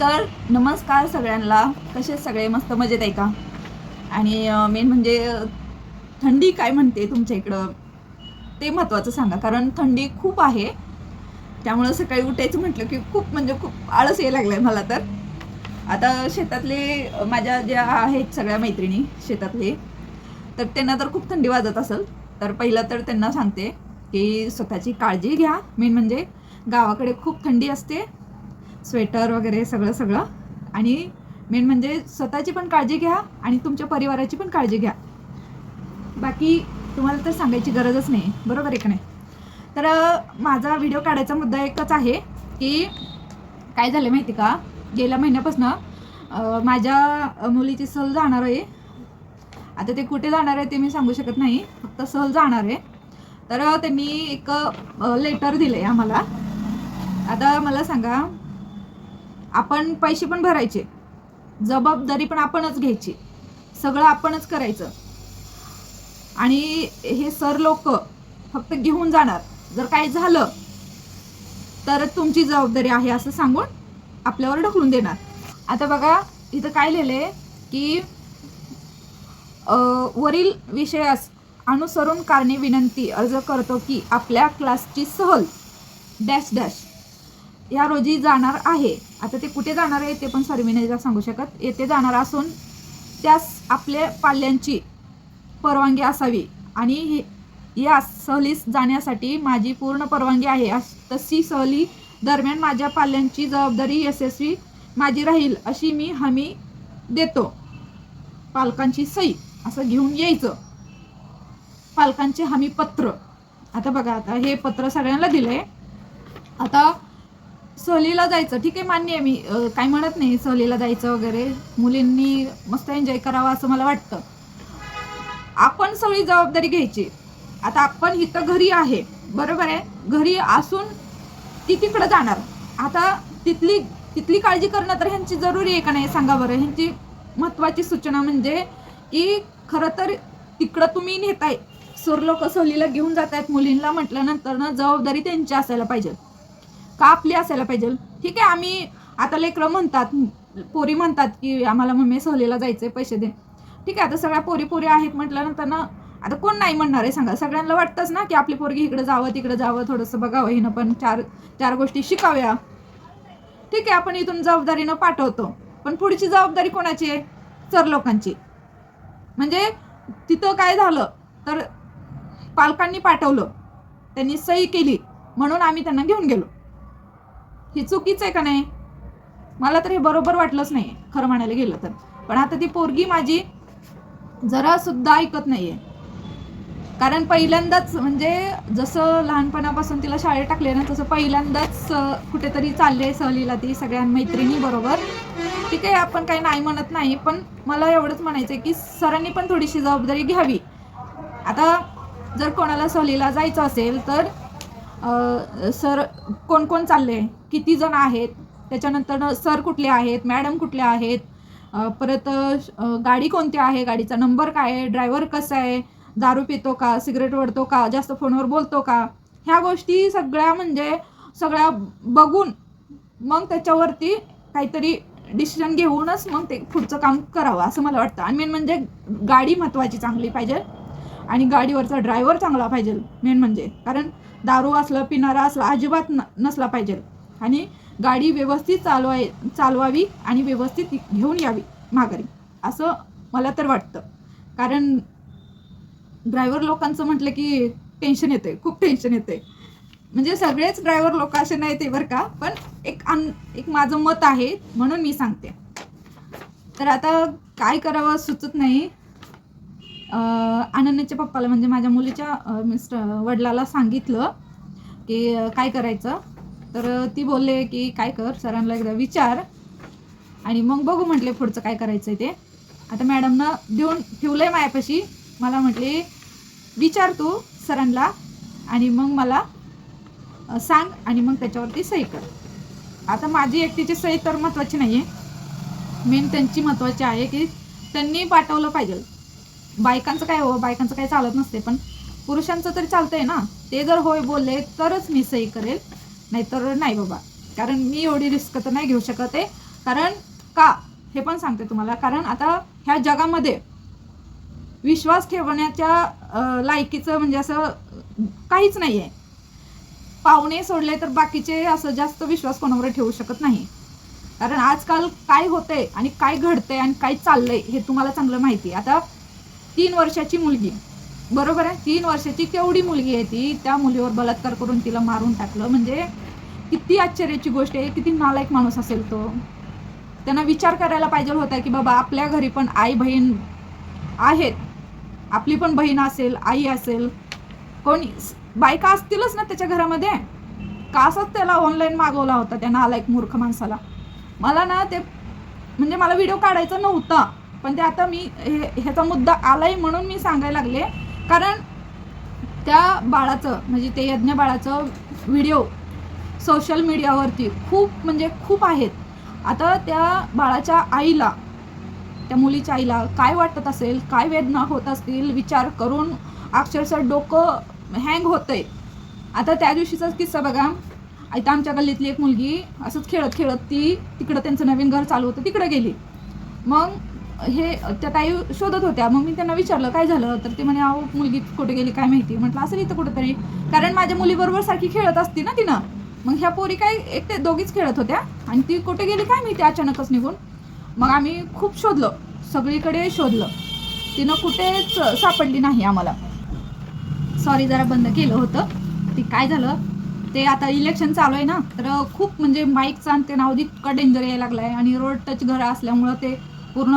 तर नमस्कार सगळ्यांना. कसे सगळे? मस्त मजेत आहे का? आणि मेन म्हणजे थंडी काय म्हणते तुमच्या इकडं? ते महत्त्वाचं सांगा कारण थंडी खूप आहे. त्यामुळं सकाळी उठायचं म्हटलं की खूप म्हणजे खूप आळस यायला आहे मला तर. आता शेतातले माझ्या ज्या आहेत सगळ्या मैत्रिणी शेतातले तर त्यांना तर खूप थंडी वाजत असेल. तर पहिलं तर त्यांना सांगते की स्वतःची काळजी घ्या. मेन म्हणजे गावाकडे खूप थंडी असते. स्वेटर वगैरे सगळं सगळं. आणि मेन म्हणजे स्वतःची पण काळजी घ्या आणि तुमच्या परिवाराची पण काळजी घ्या. बाकी तुम्हाला तर सांगायची गरजच नाही. बरोबर आहे का नाही? तर माझा व्हिडिओ काढायचा मुद्दा एकच आहे की काय झालं माहिती का? गेल्या महिन्यापासून माझ्या मुलीची सहल जाणार आहे. आता ते कुठे जाणार आहे ते मी सांगू शकत नाही. फक्त सहल जाणार आहे. तर त्यांनी एक लेटर दिलं आहे आम्हाला. आता मला सांगा आपण पैसे पण भरायचे. जबाबदारी पण आपणच घ्यायची. सगळं आपणच करायचं. आणि हे सर लोक फक्त घेऊन जाणार. जर काही झालं तर तुमची जबाबदारी आहे असं सांगून आपल्यावर ढकलून देणार. आता बघा इथं काय लिहिलंय की वरील विषयास अनुसरून कारणे विनंती अर्ज करतो की आपल्या क्लासची सहल डॅश डॅश या रोजी जाणार आहे. आता ते कुठे जाणार आहे ते पण सॉरी नाही सांगू शकत. येथे जाणार असून त्यास आपल्या पाल्यांची परवानगी असावी. आणि हे- या सहलीस जाण्यासाठी माझी पूर्ण परवानगी आहे. तशी सहली दरम्यान माझ्या पाल्यांची जबाबदारी यशस्वी माझी राहील अशी मी हमी देतो. पालकांची सही असं घेऊन यायचं. पालकांचे हमी पत्र आता बघा आता हे पत्र सगळ्यांना दिलं आहे आता सहलीला जायचं. ठीक आहे मान्य आहे मी. काय म्हणत नाही सहलीला जायचं वगैरे. मुलींनी मस्त एन्जॉय करावा असं मला वाटतं. आपण सगळी जबाबदारी घ्यायची. आता आपण इथं घरी आहे. बरोबर आहे? घरी असून ती तिकडं जाणार. आता तिथली तिथली काळजी करणं तर ह्यांची जरुरी आहे का नाही सांगा बरं? ह्यांची महत्त्वाची सूचना म्हणजे की खरं तर तिकडं तुम्ही नेताय. सर लोक सहलीला घेऊन जात आहेत मुलींना म्हटल्यानंतर ना जबाबदारी त्यांची असायला पाहिजे. का आपली असायला पाहिजे. ठीक आहे आम्ही आता लेकरं म्हणतात पोरी म्हणतात की आम्हाला मम्मी सहलीला जायचंय पैसे दे. ठीक आहे आता सगळ्या पोरी पोरी आहेत म्हटल्यानंतर ना आता कोण नाही म्हणणार आहे सांगा. सगळ्यांना वाटतंच ना की आपली पोरगी इकडे जावं तिकडे जावं थोडंसं बघावं हिनं पण चार चार गोष्टी शिकाव्या. ठीक आहे आपण इथून जबाबदारीनं पाठवतो. पण पुढची जबाबदारी कोणाची आहे? सर लोकांची. म्हणजे तिथं काय झालं तर पालकांनी पाठवलं. त्यांनी सही केली म्हणून आम्ही त्यांना घेऊन गेलो. हे चुकीचं आहे का नाही? मला तर हे बरोबर वाटलंच नाही खरं म्हणायला गेलं तर. पण आता ती पोरगी माझी जरा सुद्धा ऐकत नाहीये. कारण पहिल्यांदाच म्हणजे जसं लहानपणापासून तिला शाळेत टाकले ना तसं पहिल्यांदाच कुठेतरी चालले सहलीला ती सगळ्या मैत्रिणी बरोबर. ठीक आहे आपण काही नाही म्हणत नाही पण मला एवढंच म्हणायचं आहे की सरांनी पण थोडीशी जबाबदारी घ्यावी. आता जर कोणाला सहलीला जायचं असेल तर सर कोण कोण चालले किती जण आहेत त्याच्यानंतर सर कुठले आहेत मॅडम कुठले आहेत परत गाडी कोणती आहे गाडीचा नंबर काय आहे ड्रायव्हर कसा आहे दारू पितो का सिगरेट ओढतो का जास्त फोनवर बोलतो का ह्या गोष्टी सगळ्या म्हणजे सगळ्या बघून मग त्याच्यावरती काहीतरी डिसिजन घेऊनच मग ते पुढचं काम करावं असं मला वाटतं. आणि मेन म्हणजे गाडी महत्त्वाची चांगली पाहिजे आणि गाडीवरचा ड्रायव्हर चांगला पाहिजे मेन म्हणजे. कारण दारू असलं पिणारा असला अजिबात न नसला पाहिजे. आणि गाडी व्यवस्थित चालवाय चालवावी आणि व्यवस्थित घेऊन यावी माघारी. असं मला तर वाटतं. कारण ड्रायव्हर लोकांचं म्हटलं की टेन्शन येते खूप टेन्शन येते म्हणजे सगळेच ड्रायव्हर लोक असे नाही ते बरं का पण एक अन एक माझं मत आहे म्हणून मी सांगते. तर आता काय करावं सुचत नाही. आनंदाच्या पप्पाला म्हणजे माझ्या मुलीच्या मिस्टर वडिलाला सांगितलं की काय करायचं? तर ती बोलले की काय कर सरांना एकदा विचार आणि मग बघू म्हटले पुढचं काय करायचं आहे ते. आता मॅडमनं देऊन ठेवलंय मायापाशी. मला म्हटले विचार तू सरांना आणि मग मला सांग आणि मग त्याच्यावरती सही कर. आता माझी एकटीची सही तर महत्त्वाची नाही आहे मेन त्यांची महत्त्वाची आहे की त्यांनी पाठवलं पाहिजे. बायकांचं काय हो बायकांचं काय चालत नसते पण पुरुषांचं तरी चालतंय ना. ते जर होय बोलले तरच मी सही करेल. नाहीतर नाही बाबा. कारण मी एवढी रिस्क तर नाही घेऊ शकत आहे. कारण का? हे पण सांगते तुम्हाला. कारण आता ह्या जगामध्ये विश्वास ठेवण्याच्या लायकीचं म्हणजे असं काहीच नाही आहे पाहुणे सोडले तर बाकीचे असं जास्त विश्वास कोणावर ठेवू शकत नाही. कारण आजकाल काय होतंय आणि काय घडतंय आणि काय चाललंय हे तुम्हाला चांगलं माहिती आहे. आता तीन वर्षाची मुलगी. बरोबर आहे. तीन वर्षाची केवढी मुलगी आहे ती? त्या मुलीवर बलात्कार करून तिला मारून टाकलं. म्हणजे किती आश्चर्याची गोष्ट आहे. किती नालायक माणूस असेल तो. त्यांना विचार करायला पाहिजे होता की बाबा आपल्या घरी पण आई बहीण आहेत. आपली पण बहीण असेल आई असेल. कोणी बायका असतीलच ना त्याच्या घरामध्ये? का असंच त्याला ऑनलाईन मागवला होता त्या नालायक मूर्ख माणसाला? मला ना ते म्हणजे मला व्हिडिओ काढायचा नव्हता. पण ते आता मी हे ह्याचा मुद्दा आलाय म्हणून मी सांगायला लागले. कारण त्या बाळाचं म्हणजे ते यज्ञ बाळाचं व्हिडिओ सोशल मीडियावरती खूप म्हणजे खूप आहेत. आता त्या बाळाच्या आईला त्या मुलीच्या आईला काय वाटत असेल काय वेदना होत असतील विचार करून अक्षरशः डोकं हँग होतंय. आता त्या दिवशीचाच किस्सा बघा. आता आमच्या गल्लीतली एक मुलगी असंच खेळत खेळत ती तिकडं त्यांचं नवीन घर चालू होतं तिकडं गेली. मग हे त्या ताई शोधत होत्या. मग मी त्यांना विचारलं काय झालं? तर ते म्हणे अहो मुलगी कुठे गेली काय माहिती? म्हटलं असेल इथं कुठेतरी. कारण माझ्या मुलीबरोबर सारखी खेळत असते ना तिनं. मग ह्या पोरी काय एक ते दोघीच खेळत होत्या. आणि ती कुठे गेली काय माहिती अचानकच निघून. मग आम्ही खूप शोधलं. सगळीकडे शोधलं. तिनं कुठेच सापडली नाही आम्हाला. सॉरी जरा बंद केलं होतं. ती काय झालं? ते आता इलेक्शन चालू आहे ना. तर खूप म्हणजे बाईकचा आणि ते नाव इतका डेंजर यायला लागला आहे आणि रोड टच घरं असल्यामुळं ते पूर्ण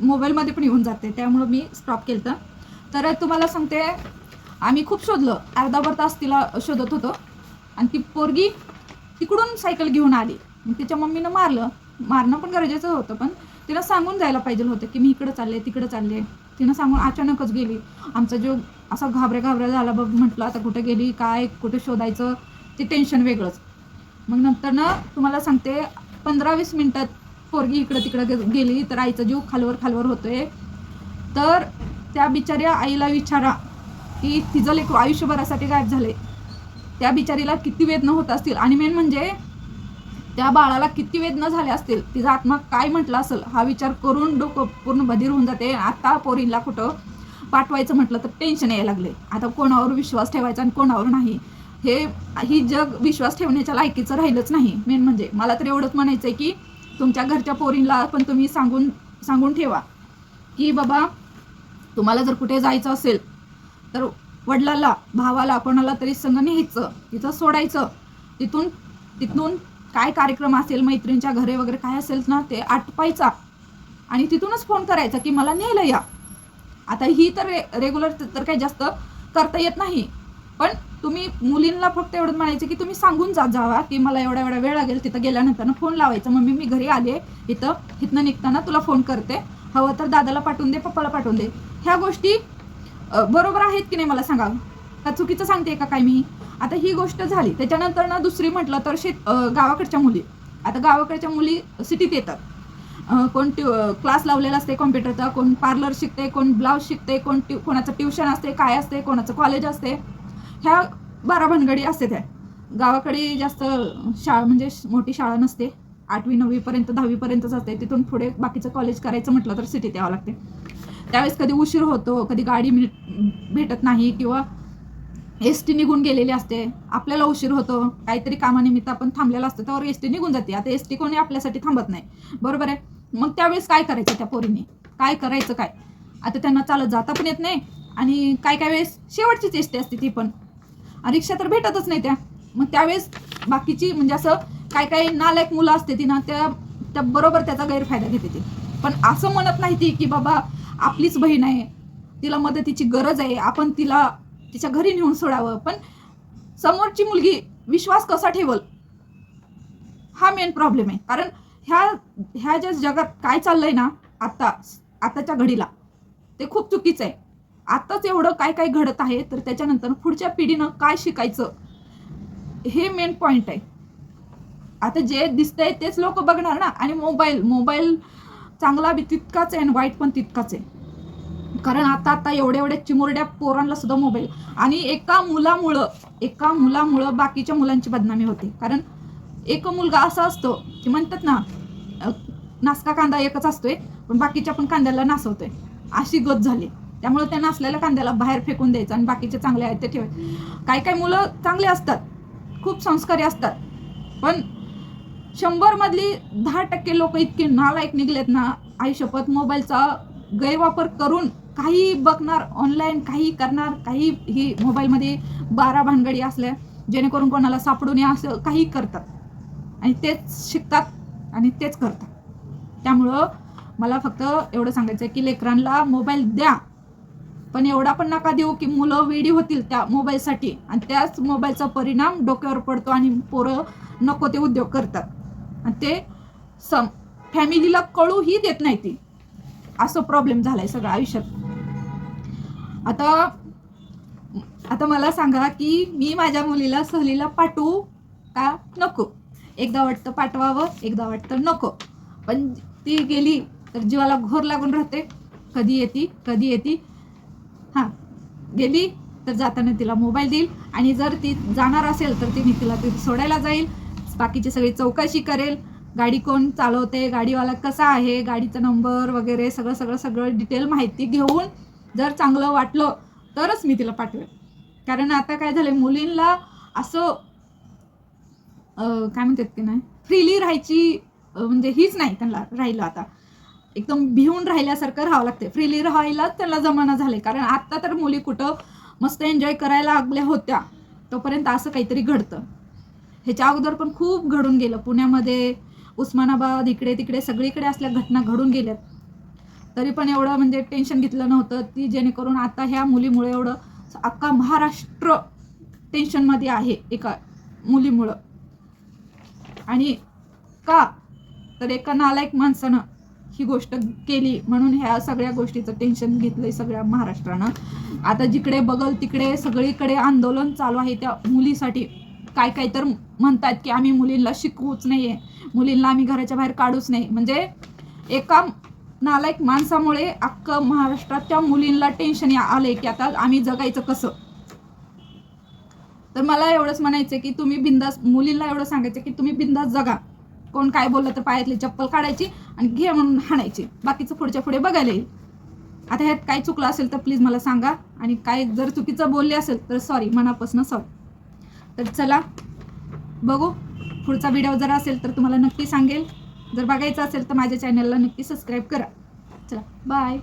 मोबाईलमध्ये पण येऊन जाते त्यामुळं मी स्टॉप केलं तर तुम्हाला सांगते आम्ही खूप शोधलं. अर्धाभर तास तिला शोधत होतो. आणि ती पोरगी तिकडून सायकल घेऊन आली. मग तिच्या मम्मीनं मारलं. मारणं पण गरजेचं होतं पण तिला सांगून जायला पाहिजे होतं की मी इकडं चालले तिकडं चालले. तिनं सांगून अचानकच गेली. आमचा जो असा घाबऱ्या घाबऱ्या झाला बघ म्हटलं आता कुठे गेली काय कुठे शोधायचं ते टेन्शन वेगळंच. मग नंतर ना तुम्हाला सांगते पंधरा वीस मिनटात पोरगी इकडं तिकडं गेली तर आईचा जीव खालवर खालवर होतोय. तर त्या बिचाऱ्या आईला विचारा की तिचं लेख आयुष्यभरासाठी गायब झाले त्या बिचारीला किती वेदना होत असतील? आणि मेन म्हणजे त्या बाळाला किती वेदना झाल्या असतील? तिचा आत्मा काय म्हटलं असेल? हा विचार करून डोकं पूर्ण बधीर होऊन जाते. आता पोरीला कुठं पाठवायचं म्हटलं तर टेन्शन यायला लागले. आता कोणावर विश्वास ठेवायचा आणि कोणावर नाही? हे ही जग विश्वास ठेवण्याच्या लायकीचं राहिलंच नाही. मेन म्हणजे मला तर एवढंच म्हणायचं आहे की तुमच्या घरच्या पोरींला पण तुम्ही सांगून सांगून ठेवा. की बाबा तुम्हाला जर कुठे जायचं असेल तर वडिलाला भावाला कोणाला तरी संग न्यायचं तिथं सोडायचं. तिथून तिथून काय कार्यक्रम असेल मैत्रिणीच्या घरे वगैरे काय असेल ना ते आटपायचा. आणि तिथूनच फोन करायचा की मला न्यायला या. आता ही तर रे रेग्युलर तर काही जास्त करता येत नाही. पण तुम्ही मुलींना फक्त एवढं म्हणायचं की तुम्ही सांगून जात जावा की मला एवढा एवढा वेळ लागेल तिथं गेल्यानंतर. फोन लावायचा मम्मी मी घरी आले इथं इथनं निघताना तुला फोन करते. हवं तर दादाला पाठवून दे पप्पाला पाठवून दे. ह्या गोष्टी बरोबर आहेत की नाही मला सांगा? का चुकीचं सांगते का काय मी? आता ही गोष्ट झाली त्याच्यानंतर ना दुसरी म्हटलं तर शेत गावाकडच्या मुली. आता गावाकडच्या मुली सिटीत येतात. कोण ट्यू क्लास लावलेला असते कॉम्प्युटरचा कोण पार्लर शिकते कोण ब्लाऊज शिकते कोण ट्यू कोणाचं ट्युशन असते काय असते कोणाचं कॉलेज असते. ह्या बारा भानगडी असते त्या गावाकडे जास्त शाळा म्हणजे मोठी शाळा नसते. आठवी नववीपर्यंत दहावीपर्यंतच असते तिथून पुढे बाकीचं कॉलेज करायचं म्हटलं तर सिटीत यावं लागते. त्यावेळेस कधी उशीर होतो कधी गाडी मिळ- भेटत नाही किंवा एस टी निघून गेलेली असते. आपल्याला उशीर होतो. काहीतरी कामानिमित्त आपण थांबलेला असतो त्यावर एस टी निघून जाते. आता एस टी कोणी आपल्यासाठी थांबत नाही. बरोबर आहे? मग त्यावेळेस काय करायचं त्या पोरीने? काय करायचं काय? आता त्यांना चालत जाता पण येत नाही आणि काय काय वेळेस शेवटचीच एस टी असते ती पण. रिक्षा तर भेटतच नाही त्या. मग त्यावेळेस बाकीची म्हणजे असं काय काय नालायक मुलं असते ती ना त्या त्या बरोबर त्याचा गैरफायदा घेते ती. पण असं म्हणत नाही ती की बाबा आपलीच बहीण आहे तिला मदतीची गरज आहे आपण तिला तिच्या घरी नेऊन सोडावं. पण समोरची मुलगी विश्वास कसा ठेवल? हा मेन प्रॉब्लेम आहे. कारण ह्या ह्या ज्या जगात काय चाललंय ना आता आताच्या घडीला ते खूप चुकीचं आहे. आताच एवढं काय काय घडत आहे तर त्याच्यानंतर पुढच्या पिढीनं काय शिकायचं? हे मेन पॉईंट आहे. आता जे दिसतंय तेच लोक बघणार ना. आणि मोबाईल मोबाईल चांगला बी तितकाच आहे आणि वाईट पण तितकाच आहे. कारण आता आता एवढ्या एवढ्या चिमुरड्या पोरांना सुद्धा मोबाईल आणि एका मुलामुळं एका मुलामुळं बाकीच्या मुलांची बदनामी होते. कारण एक मुलगा असा असतो की म्हणतात ना नासका कांदा एकच असतोय पण बाकीच्या पण कांद्याला नासवतोय. अशी गत झाली. त्यामुळे त्यांना असलेल्या कांद्याला बाहेर फेकून द्यायचं आणि बाकीचे चांगले आहेत ते ठेवायचे. काही काही मुलं चांगले असतात खूप संस्कारी असतात. पण शंभरमधली दहा टक्के लोक इतके नालायक निघलेत ना आयुष्यपत मोबाईलचा गैरवापर करून काही बघणार ऑनलाईन काही करणार काही ही मोबाईलमध्ये बारा भानगडी असल्या जेणेकरून कोणाला सापडू नये असं काही करतात. आणि तेच शिकतात आणि तेच करतात. त्यामुळं मला फक्त एवढं सांगायचं आहे की लेकरांना मोबाईल द्या. पण एवढा पण नका देऊ की मुलं वेडी होतील त्या मोबाईलसाठी. आणि त्याच मोबाईलचा परिणाम डोक्यावर पडतो आणि पोरं नको ते उद्योग करतात. आणि ते सम फॅमिलीला कळूही देत नाही ती. असं प्रॉब्लेम झालाय सगळं आयुष्यात. आता आता मला सांगा की मी माझ्या मुलीला सहलीला पाठवू का नको? एकदा वाटतं पाठवावं एकदा वाटतं नको. पण ती गेली तर जीवाला घोर लागून राहते. कधी येते कधी येते. गेली तर जाताना तिला मोबाईल देईल. आणि जर ती जाणार असेल तर ती मी तिला तिथे सोडायला जाईल. बाकीची सगळी चौकशी करेल. गाडी कोण चालवते गाडीवाला कसा आहे गाडीचा नंबर वगैरे सगळं सगळं सगळं डिटेल माहिती घेऊन जर चांगलं वाटलं तरच मी तिला पाठवेल. कारण आता काय झालं मुलींना असं काय म्हणतात की नाही फ्रीली राहायची म्हणजे हीच नाही त्यांना राहिलं आता. एकदम भिवून राहिल्यासारखं राहावं लागते फ्रीली राहायलाच त्याला जमाना झाले कारण आत्ता तर मुली कुठं मस्त एन्जॉय करायला लागल्या होत्या. तोपर्यंत असं काहीतरी घडतं. ह्याच्या अगोदर पण खूप घडून गेलं. पुण्यामध्ये उस्मानाबाद इकडे तिकडे सगळीकडे असल्या घटना घडून गेल्यात. तरी पण एवढं म्हणजे टेन्शन घेतलं नव्हतं ती जेणेकरून आता ह्या मुलीमुळे एवढं अख्खा महाराष्ट्र टेन्शनमध्ये आहे एका मुलीमुळं. आणि का? तर एका नालायक माणसानं ही गोष्ट केली म्हणून ह्या सगळ्या गोष्टीचं टेन्शन घेतलंय सगळ्या महाराष्ट्रानं. आता जिकडे बघल तिकडे सगळीकडे आंदोलन चालू आहे त्या मुलीसाठी काय काय तर म्हणतात की आम्ही मुलींना शिकवूच नाहीये. मुलींना आम्ही घराच्या बाहेर काढूच नाही. म्हणजे एका नालायक माणसामुळे अख्खं महाराष्ट्रात त्या मुलींना टेन्शन आलंय की आता आम्ही जगायचं कसं? तर मला एवढंच म्हणायचं की तुम्ही बिंदास मुलींना एवढं सांगायचं की तुम्ही बिंदास जगा. कोण काय बोललं तर पायातली चप्पल काढायची आणि घे म्हणून हाणायचे. बाकीचं पुढच्या पुढे बघायला येईल. आता ह्यात काय चुकलं असेल तर प्लीज मला सांगा. आणि काय जर चुकीचं बोलले असेल तर सॉरी मनापासून सॉरी तर चला बघू. पुढचा व्हिडिओ जर असेल तर तुम्हाला नक्की सांगेल. जर बघायचं असेल तर माझ्या चॅनलला नक्की सबस्क्राईब करा. चला बाय